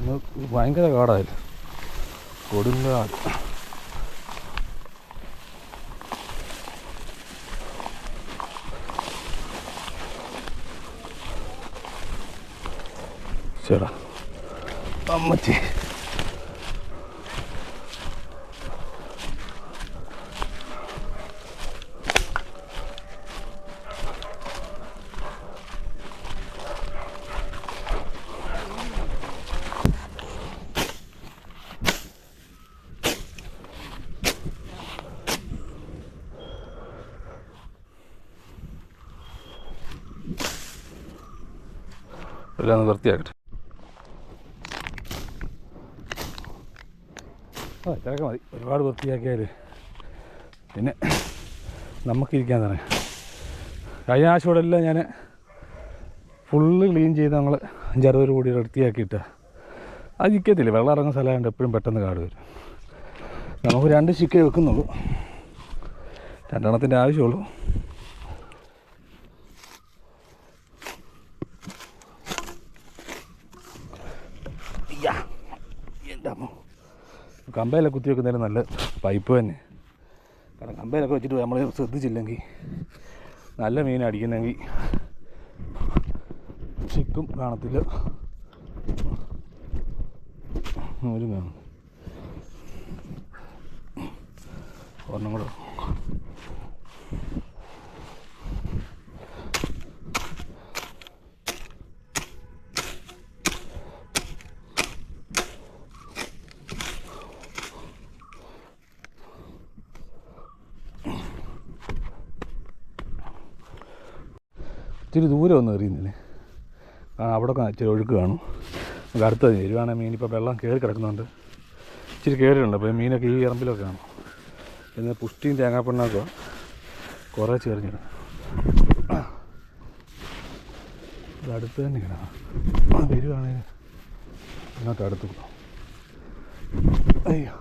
ഇന്ന് ഭയങ്കര കാടായില്ല? കൊടുങ്കാട് ചേടാ. അമ്മച്ചി. എല്ലാം വൃത്തിയാക്കട്ടെ ആ ഇത്രയൊക്കെ മതി. ഒരുപാട് വൃത്തിയാക്കിയാൽ പിന്നെ നമുക്കിരിക്കാൻ തന്നെ കഴിഞ്ഞ ആഴ്ചയോടെ എല്ലാം ഞാൻ ഫുള്ള് ക്ലീൻ ചെയ്ത് ഞങ്ങൾ അഞ്ചറുപത് കൂടി വൃത്തിയാക്കിയിട്ട്. അത് നിൽക്കത്തില്ല വെള്ളം ഇറങ്ങുന്ന സ്ഥലമായതുകൊണ്ട് എപ്പോഴും പെട്ടെന്ന് കാട് വരും. നമുക്ക് രണ്ട് ചിക്കേ വെക്കുന്നുള്ളൂ. രണ്ടെണ്ണത്തിന്റെ ആവശ്യമുള്ളൂ അയ്യാ എന്റെ അമ്മ കമ്പയിലൊക്കെ കുത്തി വെക്കുന്നതിന് നല്ല പൈപ്പ് തന്നെ. കാരണം കമ്പയിലൊക്കെ വെച്ചിട്ട് നമ്മൾ ശ്രദ്ധിച്ചില്ലെങ്കിൽ നല്ല മീൻ അടിക്കുന്നെങ്കിൽ ചിക്കും കാണത്തില്ല. ഒരു കാണും ഒരെണ്ണം കൂടെ. ഇച്ചിരി ദൂരം ഒന്നും എറിയുന്നില്ലേ? കാരണം അവിടെ ഇച്ചിരി ഒഴുക്ക് കാണും. നമുക്ക് അടുത്തത് വരുവാണെങ്കിൽ മീൻ. ഇപ്പോൾ വെള്ളം കയറി കിടക്കുന്നുണ്ട്. ഇച്ചിരി കയറിയുണ്ട് അപ്പോൾ മീനൊക്കെ ഈ ഇറമ്പിലൊക്കെ കാണും. പിന്നെ പുഷ്ടിയും തേങ്ങാപ്പെണ്ണൊക്കെ കുറേ ചേർന്നിടും ഇത് അടുത്ത് തന്നെ കിടക്കണം വരുവാണെങ്കിൽ ഇങ്ങോട്ട് അടുത്ത് കൂടാം. അയ്യോ.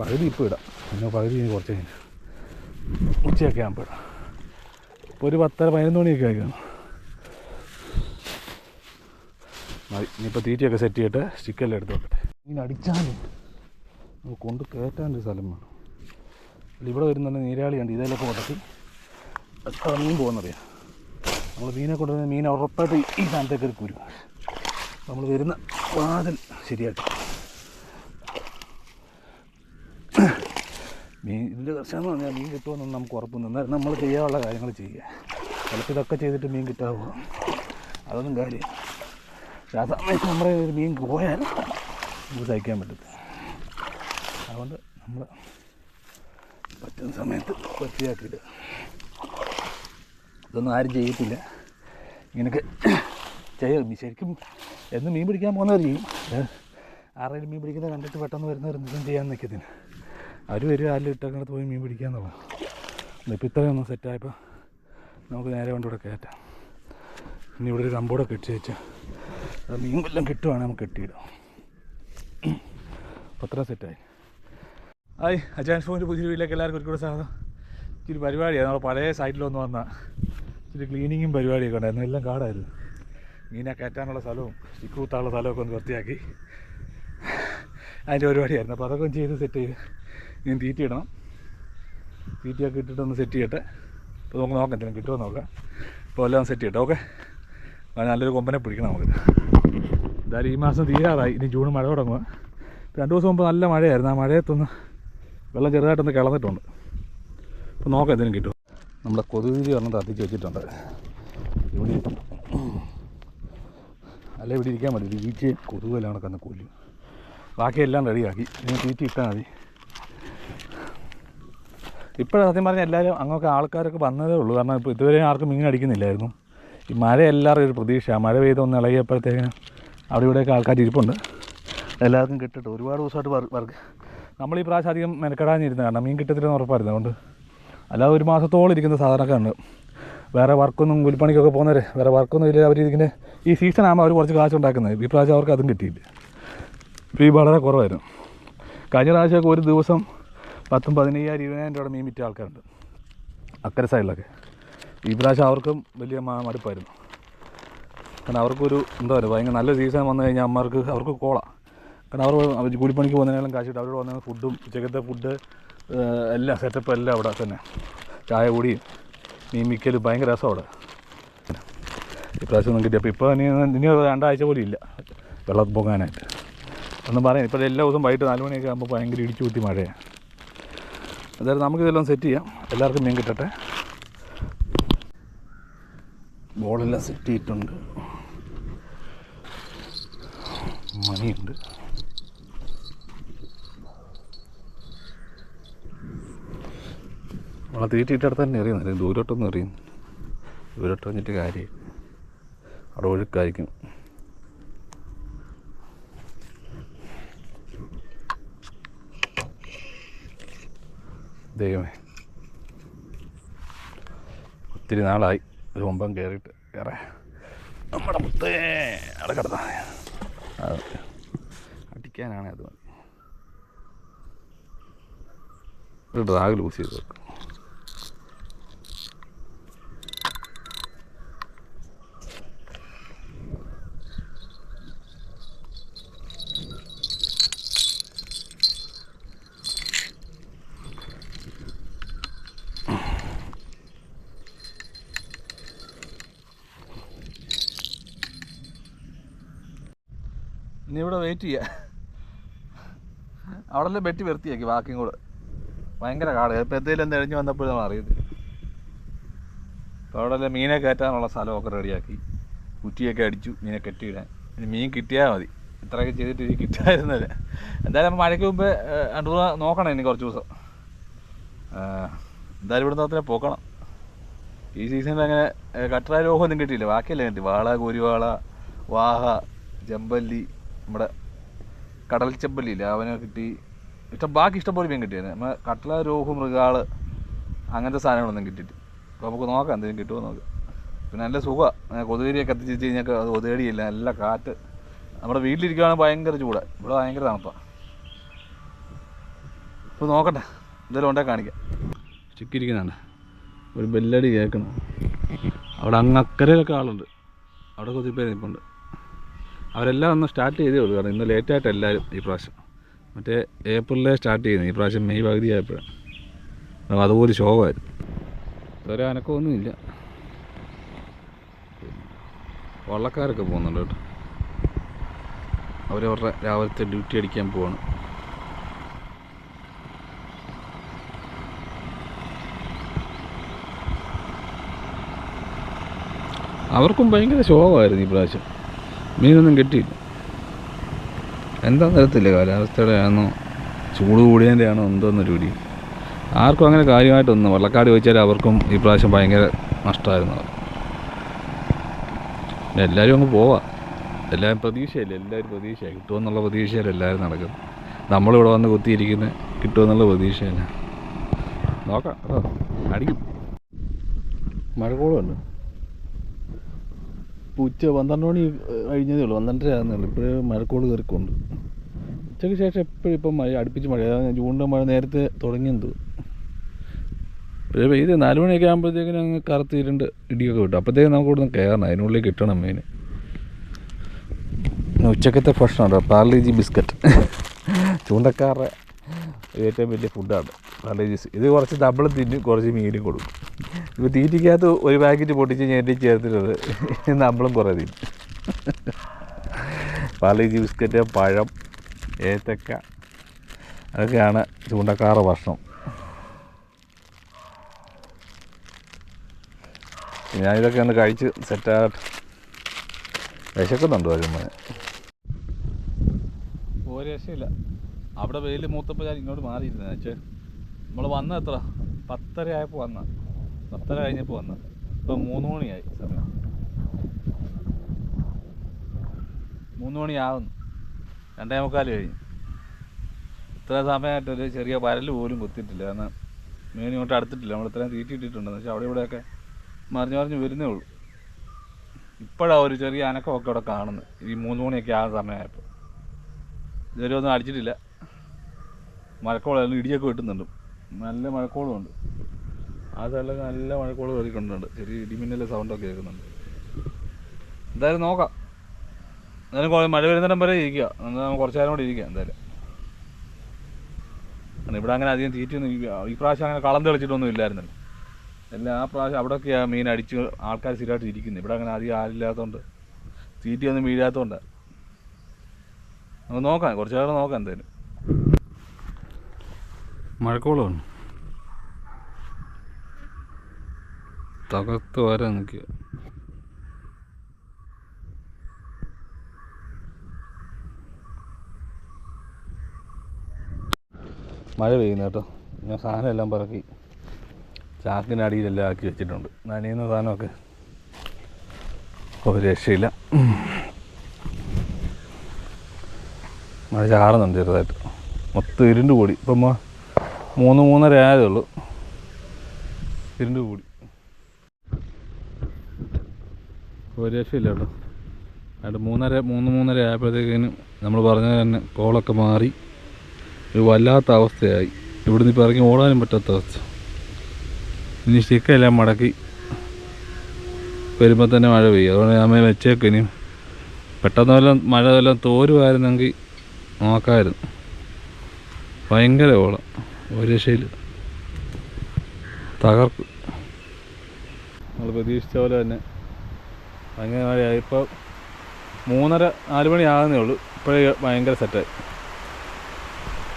പകുതി ഇപ്പോൾ ഇടാം. പിന്നെ പകുതി കുറച്ച് കഴിഞ്ഞ് ഉച്ചയൊക്കെ ആകുമ്പോൾ ഇപ്പോൾ ഒരു പത്തര പതിനൊന്ന് മണിയൊക്കെ ആയിക്കാണ് മതി ഇനിയിപ്പോൾ തീറ്റയൊക്കെ സെറ്റ് ചെയ്തിട്ട് സ്റ്റിക്കെല്ലാം എടുത്ത് വെക്കട്ടെ. ഇങ്ങനെ അടിച്ചാലും നമുക്ക് കൊണ്ട് കയറ്റാനൊരു സ്ഥലം വേണം. ഇവിടെ വരുന്നുണ്ട് നീരാളിയുണ്ട് ഇതിലൊക്കെ ഉടക്കി എത്ര മീൻ പോകുന്നറിയാം? നമ്മൾ മീനെ കൊണ്ടുവരുന്ന മീൻ ഉറപ്പായിട്ട് ഈ സ്ഥാനത്തേക്ക് കുരു. നമ്മൾ വരുന്ന വാതിൽ ശരിയാക്കി. മീൻ ഇതിന്റെ കർഷകമെന്ന് പറഞ്ഞാൽ മീൻ കിട്ടുമെന്നൊന്നും നമുക്ക് ഉറപ്പൊന്നും എന്നാലും നമ്മൾ ചെയ്യാനുള്ള കാര്യങ്ങൾ ചെയ്യുക. ചിലപ്പോൾ ഇതൊക്കെ ചെയ്തിട്ട് മീൻ കിട്ടാവുക അതൊന്നും കാര്യം സമയത്ത് നമ്മുടെ ഒരു മീൻ പോയാൽ നമുക്ക് സഹിക്കാൻ പറ്റത്തില്ല. അതുകൊണ്ട് നമ്മൾ പറ്റുന്ന സമയത്ത് വൃത്തിയാക്കിയിട്ട് ഇതൊന്നും ആരും ചെയ്യത്തില്ല. ഇങ്ങനെയൊക്കെ ചെയ്യും ശരിക്കും എന്ന് മീൻ പിടിക്കാൻ പോകുന്നവർ ചെയ്യും. ആരെങ്കിലും മീൻ പിടിക്കുന്നത് കണ്ടിട്ട് പെട്ടെന്ന് വരുന്നവർ എന്തും ചെയ്യാൻ നിൽക്കത്തിന് അവർ വരും ആരിലും ഇട്ടങ്ങോട്ട് പോയി മീൻ പിടിക്കാൻ തുടങ്ങും. ഇപ്പോൾ ഇത്രയൊന്നും സെറ്റായപ്പോൾ നമുക്ക് നേരെ കൊണ്ടിവിടെ കയറ്റാം. ഇനി ഇവിടെ ഒരു കമ്പോടൊക്കെ കെട്ടി വെച്ച് അത് മീൻ വല്ലതും കിട്ടുവാണെങ്കിൽ നമുക്ക് കെട്ടിയിടാം. അത്ര സെറ്റായി ഹായ് അജാൻ ഫോണിന്റെ പുതിയ വീട്ടിലേക്ക് എല്ലാവർക്കും ഒരു കൂടെ സ്വാഗതം. ഇച്ചിരി പരിപാടിയാണ് നമ്മൾ പഴയ സൈറ്റിലൊന്ന് വന്ന. ഇച്ചിരി ക്ലീനിങ്ങും പരിപാടിയൊക്കെ ഉണ്ടായിരുന്നു. എല്ലാം കാടായിരുന്നു. മീനെ കയറ്റാനുള്ള സ്ഥലവും സ്റ്റിക്ക് കുത്താനുള്ള സ്ഥലമൊക്കെ ഒന്ന് വൃത്തിയാക്കി. അതിന്റെ പരിപാടിയായിരുന്നു. അപ്പോൾ അതൊക്കെ ചെയ്ത് സെറ്റ് ചെയ്ത് ഇനി തീറ്റ ഇടണം. തീറ്റയൊക്കെ ഇട്ടിട്ട് ഒന്ന് സെറ്റ് ചെയ്യട്ടെ. അപ്പോൾ നമുക്ക് നോക്കാം എന്തെങ്കിലും കിട്ടുമോ നോക്കാം. അപ്പോൾ എല്ലാം സെറ്റ് ചെയ്യട്ടെ ഓക്കെ നല്ലൊരു കൊമ്പനെ പിടിക്കണം നമുക്ക്. എന്തായാലും ഈ മാസം തീരാറായി. ഇനി ജൂൺ മഴ തുടങ്ങുക രണ്ട് ദിവസം മുമ്പ് നല്ല മഴയായിരുന്നു. ആ മഴയത്തൊന്ന് വെള്ളം ചെറുതായിട്ടൊന്ന് കിളന്നിട്ടുണ്ട് അപ്പോൾ നോക്കാം എന്തെങ്കിലും കിട്ടും നമ്മുടെ കൊതുകുതിരി ഒരെണ്ണം തത്തിച്ച് വെച്ചിട്ടുണ്ട്. ഇവിടെ അല്ല ഇവിടെ ഇരിക്കാൻ പറ്റില്ല ഈച്ച് കൊതുകെല്ലാം കന്ന് കൊല്ലും. ബാക്കിയെല്ലാം റെഡിയാക്കി ഇനി തീറ്റി ഇട്ടാൽ മതി. ഇപ്പോഴും സത്യം പറഞ്ഞാൽ എല്ലാവരും അങ്ങൊക്കെ ആൾക്കാരൊക്കെ വന്നതേ ഉള്ളൂ. കാരണം ഇപ്പോൾ ഇതുവരെ ആർക്കും ഇങ്ങനെ അടിക്കുന്നില്ലായിരുന്നു. ഈ മഴ എല്ലാവരും ഒരു പ്രതീക്ഷയാണ് മഴ പെയ്തൊന്ന് ഇളകിയപ്പോഴത്തേക്കിന് അവിടെ ഇവിടെയൊക്കെ ആൾക്കാർ ഇരിപ്പുണ്ട്. എല്ലാവർക്കും കിട്ടിട്ട്. ഒരുപാട് ദിവസമായിട്ട് വർക്ക്. നമ്മൾ ഈ പ്രാവശ്യം അധികം മെനക്കെടാനിരുന്ന കാരണം മീൻ കിട്ടത്തില്ലെന്ന് ഉറപ്പായിരുന്നു. അതുകൊണ്ട് അല്ലാതെ ഒരു മാസത്തോളം ഇരിക്കുന്ന സാധനമൊക്കെ വേറെ വർക്കൊന്നും കൂലിപ്പണിക്കൊക്കെ പോകുന്നവർ വേറെ വർക്കൊന്നും ഇല്ല. അവർ ഇതിങ്ങനെ ഈ സീസൺ ആകുമ്പോൾ അവർ കുറച്ച് കാശ് ഉണ്ടാക്കുന്നത് ഈ പ്രാവശ്യം അവർക്ക് അതും കിട്ടിയില്ല ഈ വളരെ കുറവായിരുന്നു. കഴിഞ്ഞ പ്രാവശ്യമൊക്കെ ഒരു ദിവസം പത്തും പതിനയ്യായിരം ഇരുപതിനായിരം രൂപയുടെ മീൻ വിറ്റ ആൾക്കാരുണ്ട്. അക്കരെ സൈഡിലൊക്കെ ഈ പ്രാവശ്യം അവർക്കും വലിയ മടുപ്പായിരുന്നു. കാരണം അവർക്കൊരു എന്താ പറയുക ഭയങ്കര നല്ല സീസൺ വന്നു കഴിഞ്ഞാൽ അമ്മമാർക്ക് അവർക്ക് കോള. കാരണം അവർ കൂലിപ്പണിക്ക് പോകുന്നതിനേക്കാളും കാശിട്ട് അവരോട് വന്ന ഫുഡും ഉച്ചക്കത്തെ ഫുഡ് എല്ലാം സെറ്റപ്പ് എല്ലാം അവിടെ തന്നെ. ചായ കൂടിയും മീൻ മിക്കലും ഭയങ്കര രസം അവിടെ. ഇപ്രാവശ്യം ഒന്നും കിട്ടി അപ്പോൾ ഇപ്പോൾ ഇനി ഇനി രണ്ടാഴ്ച പോലും ഇല്ല. വെള്ളം പോകാനായിട്ട് ഒന്നും പറയാം ഇപ്പോൾ എല്ലാ ദിവസവും വൈകിട്ട് നാല് മണിയൊക്കെ ആകുമ്പോൾ ഭയങ്കര ഇടിച്ചു കുത്തി മഴയാണ് അതായത് നമുക്കിതെല്ലാം സെറ്റ് ചെയ്യാം. എല്ലാവർക്കും മീൻ കിട്ടട്ടെ. ബോളെല്ലാം സെറ്റ് ചെയ്തിട്ടുണ്ട്. മണിയുണ്ട്. നമ്മളെ തീറ്റിയിട്ടടുത്ത് തന്നെ എറിയുന്നില്ല ദൂരോട്ടൊന്നും എറിയും ദൂരോട്ട് വന്നിട്ട് കാര്യം അവിടെ ഒഴുക്കായിരിക്കും. ദൈവമേ. ഒത്തിരി നാളായി. ഒരു മുമ്പം കയറിയിട്ട് കയറേ നമ്മുടെ മുത്തേ അവിടെ കിടന്നാ. അടിക്കാനാണ് അത്. മതി ഒരു ഡ്രാഗ് ലൂസ് ചെയ്ത് വെക്കും. ഇനി ഇവിടെ വെയിറ്റ് ചെയ്യുക അവിടെ ബെറ്റി വൃത്തിയാക്കി ബാക്കിയും കൂടെ. ഭയങ്കര കാട്. ഇപ്പം എന്തെങ്കിലും എന്ത് എഴിഞ്ഞ് വന്നപ്പോഴും അറിയത്തില്ല അപ്പോൾ അവിടെ മീനെ കയറ്റാനുള്ള സ്ഥലമൊക്കെ റെഡിയാക്കി. കുറ്റിയൊക്കെ അടിച്ചു മീനെ കെട്ടിയിടാൻ. ഇനി മീൻ കിട്ടിയാൽ മതി. ഇത്രയൊക്കെ ചെയ്തിട്ട് ഇനി കിട്ടായിരുന്നില്ല എന്തായാലും മഴയ്ക്ക് മുമ്പേ രണ്ട് മൂന്ന് നോക്കണം ഇനി കുറച്ച് ദിവസം. എന്തായാലും ഇവിടെ നിന്ന് പോക്കണം ഈ സീസണിൽ അങ്ങനെ കട്ടറ രോഗമൊന്നും കിട്ടിയില്ല. ബാക്കിയല്ലേ കിട്ടി. വാള കുരുവാള വാഹ ചെമ്പല്ലി നമ്മുടെ കടൽ ചെമ്പല്ലി അവനെ കിട്ടി. ഇഷ്ടം ബാക്കി ഇഷ്ടംപോലെ മീൻ കിട്ടിയത് നമ്മൾ കട്ടള രോഹു മൃഗാൾ അങ്ങനത്തെ സാധനങ്ങളൊന്നും കിട്ടിയിട്ട് അപ്പോൾ നമുക്ക് നോക്കാം എന്തെങ്കിലും കിട്ടുമോ നോക്കാം. പിന്നെ നല്ല സുഖമാണ് ഞാൻ കത്തിച്ച് കഴിഞ്ഞാൽ അത് കൊതുകേടിയില്ല നല്ല കാറ്റ്. നമ്മുടെ വീട്ടിലിരിക്കുകയാണെങ്കിൽ ഭയങ്കര ചൂടാണ് ഇവിടെ ഭയങ്കര തണുപ്പാണ് ഇപ്പോൾ നോക്കട്ടെ എന്തായാലും ഉണ്ടേ കാണിക്കാം. ചുക്കിരിക്കുന്നതാണ്. ഒരു ബെല്ലടി കേൾക്കണം. അവിടെ അങ്ങ് അക്കരയിലൊക്കെ ആളുണ്ട്. അവിടെ കുറച്ച് പേര് നിൽപ്പുണ്ട്. അവരെല്ലാം ഒന്ന് സ്റ്റാർട്ട് ചെയ്തേ ഉള്ളൂ. കാരണം ഇന്ന് ലേറ്റായിട്ട് എല്ലാവരും ഈ പ്രാവശ്യം. മറ്റേ ഏപ്രിലിലെ സ്റ്റാർട്ട് ചെയ്യുന്നത് ഈ പ്രാവശ്യം മെയ് പകുതി ആയപ്പോഴാണ് അതുപോലെ ശോകമായിരുന്നു. ഇതുവരെ അനക്കമൊന്നുമില്ല വള്ളക്കാരൊക്കെ പോകുന്നുണ്ട് കേട്ടോ. അവരവരുടെ രാവിലത്തെ ഡ്യൂട്ടി അടിക്കാൻ പോവാണ്. അവർക്കും ഭയങ്കര ശോകമായിരുന്നു ഈ പ്രാവശ്യം. മീനൊന്നും കിട്ടിയില്ല. എന്താ അറിയത്തില്ല കാലാവസ്ഥയുടെ ആണോ ചൂട് കൂടിയതിന്റെ ആണോ എന്തോന്നൊരു ആർക്കും അങ്ങനെ കാര്യമായിട്ടൊന്നും വള്ളക്കാട് ചോദിച്ചാൽ അവർക്കും ഈ പ്രാവശ്യം ഭയങ്കര നഷ്ടമായിരുന്നു. എല്ലാവരും അങ്ങ് പോവാം. എല്ലാവരും പ്രതീക്ഷയില്ല? എല്ലാവരും പ്രതീക്ഷയാണ് കിട്ടുമെന്നുള്ള പ്രതീക്ഷയില്ല എല്ലാവരും നടക്കുന്നത്. നമ്മളിവിടെ വന്ന് കുത്തിയിരിക്കുന്നത് കിട്ടുമെന്നുള്ള പ്രതീക്ഷയില്ല. നോക്കാം. അടിക്കും. മഴക്കോളുണ്ട് ഇപ്പോൾ ഉച്ച പന്ത്രണ്ട് മണി കഴിഞ്ഞതേ ഉള്ളൂ. പന്ത്രണ്ടര ആകുന്നുള്ളൂ ഇപ്പോഴേ മഴക്കോട് കയറിക്കൊണ്ട്. ഉച്ചയ്ക്ക് ശേഷം എപ്പോഴും ഇപ്പം മഴ അടുപ്പിച്ച് മഴ. ജൂണിന്റെ മഴ നേരത്തെ തുടങ്ങിയത് പക്ഷേ പെയ്ത് നാല് മണിയൊക്കെ ആകുമ്പോഴത്തേക്കിനും അങ്ങ് കറുത്ത് ഇരുണ്ട് ഇടിയൊക്കെ കിട്ടും അപ്പോഴത്തേക്കും നമുക്ക് ഇവിടുന്ന് കയറണം. അതിനുള്ളിൽ കിട്ടണം പിന്നെ ഉച്ചക്കത്തെ ഭക്ഷണമുണ്ട് പാർലേജി ബിസ്ക്കറ്റ്. ചൂണ്ടക്കാരുടെ ഏറ്റവും വലിയ ഫുഡാണ്. പാർലേജി ഇത് കുറച്ച് ഡബിൾ തിന്നും കുറച്ച് മീനും കൊടുക്കും. ഇപ്പോൾ തീറ്റിക്കകത്ത് ഒരു പാക്കറ്റ് പൊട്ടിച്ച് ഞെട്ടി ചേർത്തിട്ടത്. നമ്മളും കുറേ തിന്നും. പാർലേജി ബിസ്ക്കറ്റ് പഴം ഏത്തക്ക അതൊക്കെയാണ് ചൂണ്ടക്കാറ് ഭക്ഷണം. ഞാനിതൊക്കെ ഒന്ന് കഴിച്ച് സെറ്റാകട്ടെ വിശക്കുന്നുണ്ട് വരുമ്പോൾ ഒരു രക്ഷയില്ല. അവിടെ വെയിൽ മൂത്തപ്പോൾ ഞാൻ ഇങ്ങോട്ട് മാറിയിരുന്നേ വെച്ചേ നമ്മൾ വന്ന എത്ര പത്തര ആയപ്പോൾ വന്ന പത്തര കഴിഞ്ഞപ്പോൾ വന്നത്. ഇപ്പം മൂന്ന് മണിയായി സമയം. മൂന്ന് മണിയാവുന്നു. രണ്ടേ മുക്കാൽ കഴിഞ്ഞു. ഇത്ര സമയമായിട്ടൊരു ചെറിയ വരൽ പോലും കുത്തിയിട്ടില്ല. കാരണം മീൻ ഇങ്ങോട്ട് അടുത്തിട്ടില്ല. നമ്മൾ ഇത്രയും തീറ്റിയിട്ടിട്ടുണ്ടെന്ന് വെച്ചാൽ അവിടെ ഇവിടെയൊക്കെ മറിഞ്ഞു മറിഞ്ഞ് വരുന്നേ ഉള്ളൂ. ഇപ്പോഴാണ് ഒരു ചെറിയ അനക്കമൊക്കെ ഇവിടെ കാണുന്നത്. ഈ മൂന്ന് മണിയൊക്കെ ആ സമയമായപ്പോൾ ഇതുവരെ ഒന്നും അടിച്ചിട്ടില്ല. മഴക്കോളം ഇടിയൊക്കെ വെട്ടുന്നുണ്ട്. നല്ല മഴക്കോളുമുണ്ട് ആ സ്ഥലത്ത് നല്ല മഴക്കോൾ കയറിക്കൊണ്ടുണ്ട് ചെറിയ ഇടിമിന്നലെ സൗണ്ടൊക്കെ കേൾക്കുന്നുണ്ട്. എന്തായാലും നോക്കാം. എന്തായാലും കുറെ മഴ വരുന്നിടം വരെ ഇരിക്കുക. നമുക്ക് കുറച്ച് നേരം കൂടി ഇരിക്കാം എന്തായാലും. ഇവിടെ അങ്ങനെ അധികം തീറ്റയൊന്നും ഈ പ്രാവശ്യം അങ്ങനെ കളം തെളിച്ചിട്ടൊന്നും ഇല്ലായിരുന്നല്ലോ. എല്ലാം ആ പ്രാവശ്യം അവിടെയൊക്കെയാണ് മീൻ അടിച്ച് ആൾക്കാർ സ്ഥിരമായിട്ട് ഇരിക്കുന്നത്. ഇവിടെ അങ്ങനെ അധികം ആരില്ലാത്തതുകൊണ്ട് തീറ്റയൊന്നും വീഴാത്തതുകൊണ്ട്. നമുക്ക് നോക്കാം. കുറച്ച് നേരം നോക്കാം എന്തായാലും. മഴക്കോളമാണ് തകർത്ത് വരാൻ നിൽക്കുക. മഴ പെയ്യുന്നു കേട്ടോ. ഞാൻ സാധനം എല്ലാം പറക്കി. ചാക്കിന്റെ അടിയിലെല്ലാം ആക്കി വെച്ചിട്ടുണ്ട്. നനയുന്ന സാധനമൊക്കെ ഒരു രക്ഷയില്ല. മഴ ചാറുന്നുണ്ട് ചെറുതായിട്ട്. മൊത്തം ഇരുണ്ട് കൂടി. ഇപ്പം മൂന്ന് മൂന്നര ആയതേ ഉള്ളൂ. ഇരുണ്ട് കൂടി. ഒരു രക്ഷയില്ല കേട്ടോ. അതുകൊണ്ട് മൂന്നര മൂന്ന് മൂന്നര ആയപ്പോഴത്തേക്കിനും നമ്മൾ പറഞ്ഞ തന്നെ കോളൊക്കെ മാറി. ഒരു വല്ലാത്ത അവസ്ഥയായി. ഇവിടുന്ന് ഇപ്പോൾ ഇറങ്ങി ഓടാനും പറ്റാത്ത അവസ്ഥ. ഇനി സ്റ്റിക്കെല്ലാം മടക്കി വരുമ്പോൾ തന്നെ മഴ പെയ്യും. അതുകൊണ്ട് ഞാൻ വെച്ചേക്കും ഇനി പെട്ടെന്ന് വല്ലതും മഴ വല്ലതും തോരുമായിരുന്നെങ്കിൽ നോക്കാമായിരുന്നു ഭയങ്കര ഓളം ഒരു രക്ഷയിൽ തകർക്കും. നമ്മൾ പ്രതീക്ഷിച്ച പോലെ തന്നെ ഭയങ്കര മഴയായി ഇപ്പോൾ മൂന്നര നാല് മണി ആകുന്നേ ഉള്ളൂ. ഇപ്പോഴേ ഭയങ്കര സെറ്റായി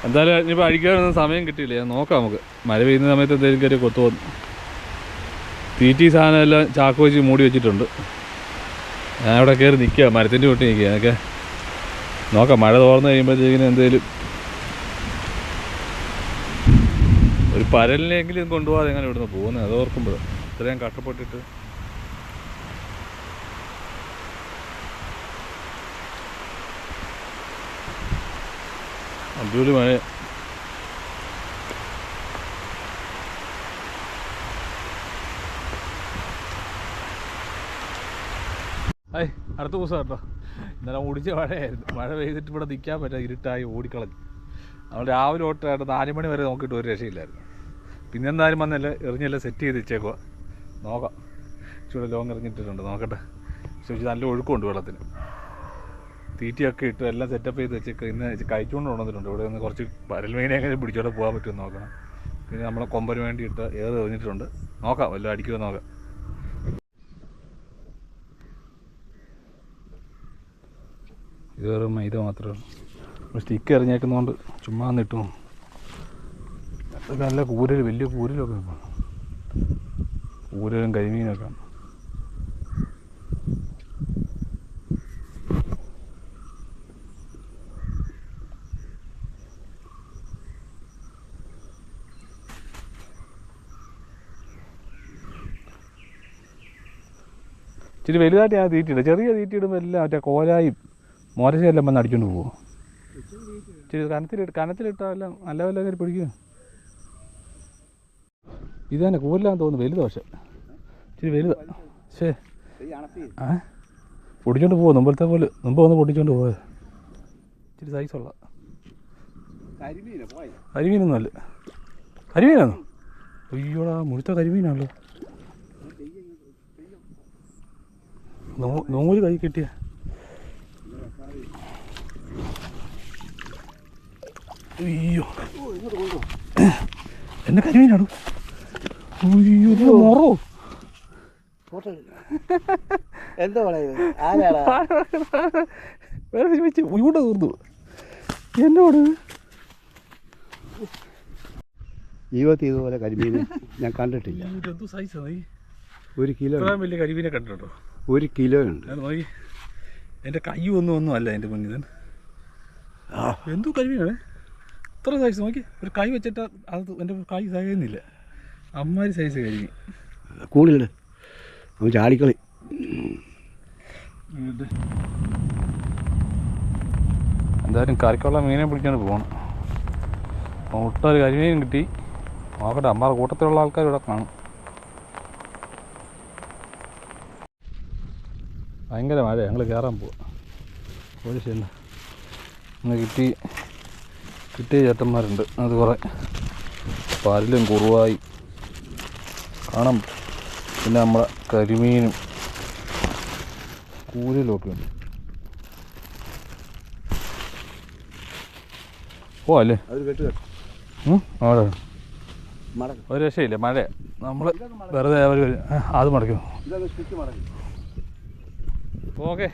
എന്തായാലും ഇനിയിപ്പോൾ അഴിക്കാനൊന്നും സമയം കിട്ടിയില്ല. ഞാൻ നോക്കാം നമുക്ക്. മഴ പെയ്യുന്ന സമയത്ത് എന്തെങ്കിലും കയറി കൊത്തു വന്നു തീറ്റി സാധനം എല്ലാം ചാക്ക് വെച്ച് മൂടി വെച്ചിട്ടുണ്ട്. ഞാൻ അവിടെ കയറി നിൽക്കുക മരത്തിന്റെ വീട്ടിൽ നിൽക്കുക എന്നൊക്കെ നോക്കാം. മഴ തോർന്ന് കഴിയുമ്പോഴത്തേക്കിനും എന്തെങ്കിലും ഒരു പരലിനെങ്കിലും കൊണ്ടുപോകാതെ എങ്ങനെ ഇവിടുന്ന് പോകുന്നത് അത് ഓർക്കുമ്പോൾ ഇത്രയും കഷ്ടപ്പെട്ടിട്ട് അടിപൊളി മഴ ഹായ് അടുത്ത ദിവസം കേട്ടോ. ഇന്നലെ ഓടിച്ച മഴയായിരുന്നു. മഴ പെയ്തിട്ട് ഇവിടെ നിൽക്കാൻ പറ്റാ ഇരുട്ടായി ഓടിക്കളഞ്ഞു. നമ്മൾ രാവിലെ തൊട്ടായിട്ട് നാല് മണി വരെ നോക്കിയിട്ട് ഒരു രക്ഷയില്ലായിരുന്നു. പിന്നെ എന്തായാലും വന്നല്ല എറിഞ്ഞെല്ലാം സെറ്റ് ചെയ്ത് വെച്ചേക്കുക നോക്കാം. ചൂട് ലോങ് എറിഞ്ഞിട്ടിട്ടുണ്ട്. നോക്കട്ടെ. പക്ഷേ നല്ല ഒഴുക്കുണ്ട് വെള്ളത്തിന്. തീറ്റയൊക്കെ ഇട്ട് എല്ലാം സെറ്റപ്പ് ചെയ്ത് വെച്ച് ഇന്ന് കഴിച്ചുകൊണ്ട് കൊണ്ടുവന്നിട്ടുണ്ട് ഇവിടെ നിന്ന് കുറച്ച് പരൽ മീനെ എങ്ങനെ പിടിച്ചോടെ പോകാൻ പറ്റുമെന്ന് നോക്കണം. പിന്നെ നമ്മളെ കൊമ്പന് വേണ്ടിയിട്ട് ഏറ് എറിഞ്ഞിട്ടുണ്ട്. നോക്കാം വല്ലതും അടിക്കുമോ നോക്കാം. ഇത് വെറും മൈദ മാത്രമാണ് സ്റ്റിക്ക് എറിഞ്ഞേക്കുന്നതുകൊണ്ട് ചുമ്മാ നിട്ടു നല്ല കൂരൽ വലിയ കൂരലൊക്കെ. കൂരലും കരിമീനൊക്കെ. ഇച്ചിരി വലുതായിട്ട് ഞാൻ തീറ്റിയിടും. ചെറിയ തീറ്റിയിടുമ്പോൾ എല്ലാം മറ്റേ കോലായും മോരശയെല്ലാം വന്ന് അടിച്ചുകൊണ്ട് പോകും ഇച്ചിരി കനത്തിലിട്ട് കനത്തിലിട്ടാൽ എല്ലാം നല്ല വല്ല കയറി പിടിക്കും. ഇത് തന്നെ കൂടുതലാന്ന് തോന്നുന്നു വലുത് പക്ഷേ. ഇച്ചിരി വലുതാ. ശേ ആ? പൊടിച്ചോണ്ട് പോകും മുമ്പത്തെ പോലെ മുമ്പ് വന്ന് പൊടിച്ചോണ്ട് പോയത് ഇച്ചിരി സൈസുള്ള കരിമീനൊന്നും അല്ല. കരിമീനാണോ അയ്യോടാ മുഴുത്ത കരിമീനാണല്ലോ നൂ- നൂൽ കൈ കിട്ടിയ. അയ്യോ. എന്നെ കരിമീനാണോ അയ്യോ ഇത് മൊറോ. എന്താ പറയുന്നത് ഇവിടെ തീർന്നു എന്നോട്? ജീവിതത്തിൽ ഇതുപോലെ കരിമീൻ ഞാൻ കണ്ടിട്ടില്ല. ഒരു കിലോ വലിയ കരിമീനെ കണ്ടിട്ടുണ്ടോ? ഒരു കിലോ ഉണ്ട്. നോക്കി. എന്റെ കൈ ഒന്നും ഒന്നും അല്ല എന്റെ മുന്നിൽ എന്തോ കഴിവിനെ ഇത്ര സൈസ് നോക്കി. ഒരു കൈ വെച്ചിട്ട് അത് എന്റെ കൈ സഹിക്കുന്നില്ല അമ്മാരി സൈസ് കഴിഞ്ഞ്. അവൻ ചാടിക്കളി. എന്തായാലും കറിക്കുള്ള മീനെ പിടിക്കാണ്ട് പോകണം ഒട്ടൊരു ഒരു കരിമീനും കിട്ടി. നോക്കട്ടെ അമ്മാരുടെ കൂട്ടത്തിലുള്ള ആൾക്കാർ ഇവിടെ കാണും. ഭയങ്കര മഴ ഞങ്ങൾ കയറാൻ പോവാം. ഒരു ശരി ഇന്ന് കിട്ടി. കിട്ടിയ ചേട്ടന്മാരുണ്ട്. അത് കുറേ. പാലിലും കുറുവായി. കാണാം. പിന്നെ നമ്മളെ കരിമീനും കൂരലൊക്കെ ഉണ്ട് ഓ അല്ലേ? അവിടെ. ഒരു രക്ഷയില്ല. മഴ നമ്മൾ വെറുതെ അവർ അത് മടക്കും. Stitch okay.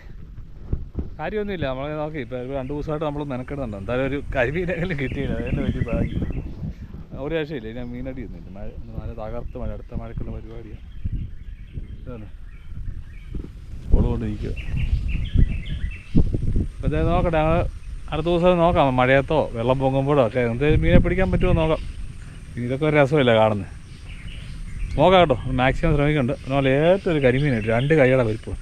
കാര്യമൊന്നുമില്ല. നമ്മൾ നോക്കി ഇപ്പോൾ രണ്ട് ദിവസമായിട്ട് നമ്മൾ നനക്കിടുന്നുണ്ട് എന്തായാലും ഒരു കരിമീനെങ്കിലും കിട്ടിയില്ല. അതിന്റെ വലിയ ഭാഗ്യം. ഒരു ആഴ്ചയില്ല ഞാൻ മീനടി ഒന്നുമില്ല മഴ മഴ തകർത്ത് മഴ അടുത്ത മഴക്കുള്ള പരിപാടിയാണ് ഇതാണ്. കൊണ്ടിരിക്കുക അപ്പോൾ ഇതേ നോക്കട്ടെ. അടുത്ത ദിവസം നോക്കാം. മഴയത്തോ വെള്ളം പൊങ്ങുമ്പോഴോ ഒക്കെ എന്തെങ്കിലും മീനെ പിടിക്കാൻ പറ്റുമോ നോക്കാം. ഇതൊക്കെ ഒരു രസമില്ല കാണുന്നത് നോക്കാം കേട്ടോ. മാക്സിമം ശ്രമിക്കുന്നുണ്ട് എന്നാൽ ഏറ്റവും ഒരു കരിമീനായിട്ട് രണ്ട് കൈയുടെ വലിപ്പം